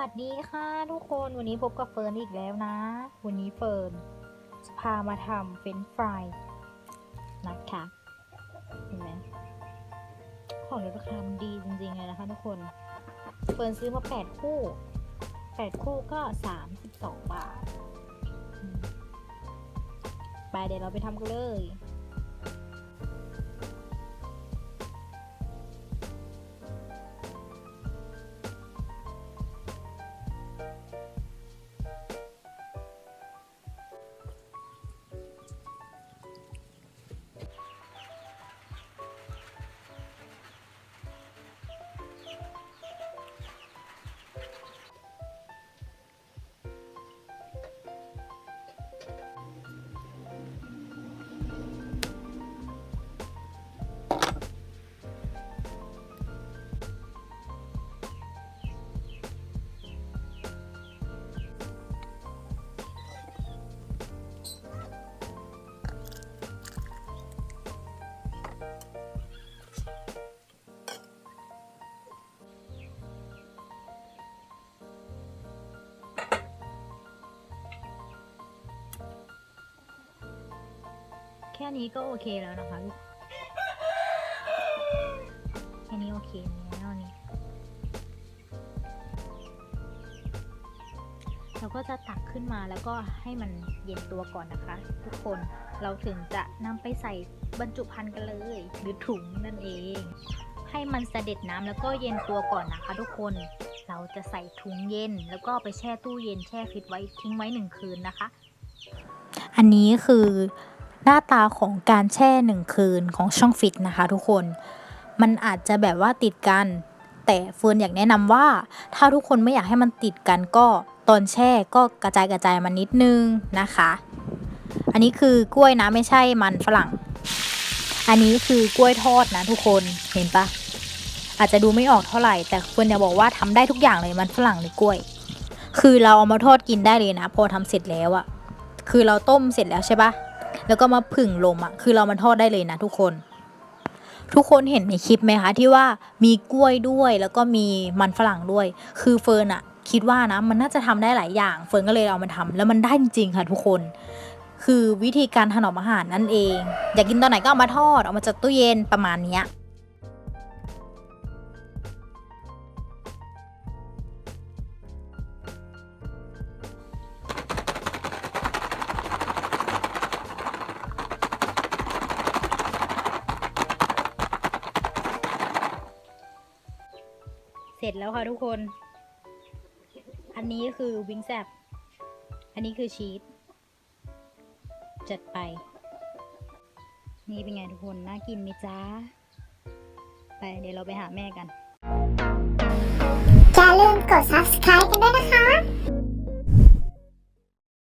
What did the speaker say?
วัสดีค่ะทุกคนวันนี้พบกับเฟิร์นอีกแล้วนะ วันนี้เฟิร์นจะพามาทำเฟรนฟรายนะคะเห็นไหมของในราคามันดีจริงๆเลยนะคะทุกคน เฟิร์นซื้อมา 8 คู่ 8 คู่ก็ 32 บาทไปเดี๋ยวเราไปทำกันเลย นี้ก็โอเคแล้วนะคะลูกแค่นี้โอเคแล้วนี่เราก็จะตักขึ้นมาแล้วก็ให้มันเย็นตัวก่อนนะคะ ทุกคนเราถึงจะนำไปใส่บรรจุภัณฑ์กันเลย หรือถุงนั่นเอง ให้มันเสด็จน้ำแล้วก็เย็นตัวก่อนนะคะ ทุกคนเราจะใส่ถุงเย็น แล้วก็ไปแช่ตู้เย็นแช่ฟิตไว้ทิ้งไว้หนึ่งคืนนะคะ อันนี้คือ หน้าตาของการแช่หนึ่งคืนของช่องฟิตนะคะทุกคน มันอาจจะแบบว่าติดกัน แต่เฟิร์นอยากแนะนำว่า ถ้าทุกคนไม่อยากให้มันติดกันก็ตอนแช่ก็กระจายกระจายมันนิดนึงนะคะ อันนี้คือกล้วยนะไม่ใช่มันฝรั่ง อันนี้คือกล้วยทอดนะทุกคนเห็นปะอาจจะดูไม่ออกเท่าไหร่ แต่เฟิร์นอยากบอกว่าทำได้ทุกอย่างเลยมันฝรั่งหรือกล้วย คือเราเอามาทอดกินได้เลยนะ พอทำเสร็จแล้วอะคือเราต้มเสร็จแล้วใช่ปะ แล้วก็มาผึ่งลมอะคือเรามันทอดได้เลยนะทุกคน ทุกคนเห็นในคลิปไหมคะที่ว่ามีกล้วยด้วยแล้วก็มีมันฝรั่งด้วย คือเฟิร์นอะคิดว่านะมันน่าจะทำได้หลายอย่าง เฟิร์นก็เลยเอามาทำแล้วมันได้จริงๆค่ะทุกคน คือวิธีการถนอมอาหารนั่นเอง อยากกินตอนไหนก็เอามาทอดเอามาจากตู้เย็นประมาณเนี้ เสร็จแล้วค่ะทุกคน อันนี้คือวิงแซบอันนี้คือชีสจัดไป นี่เป็นไงทุกคน น่ากินไหมจ้า ไปเดี๋ยวเราไปหาแม่กัน อย่าลืมกด subscribe กันด้วยนะคะ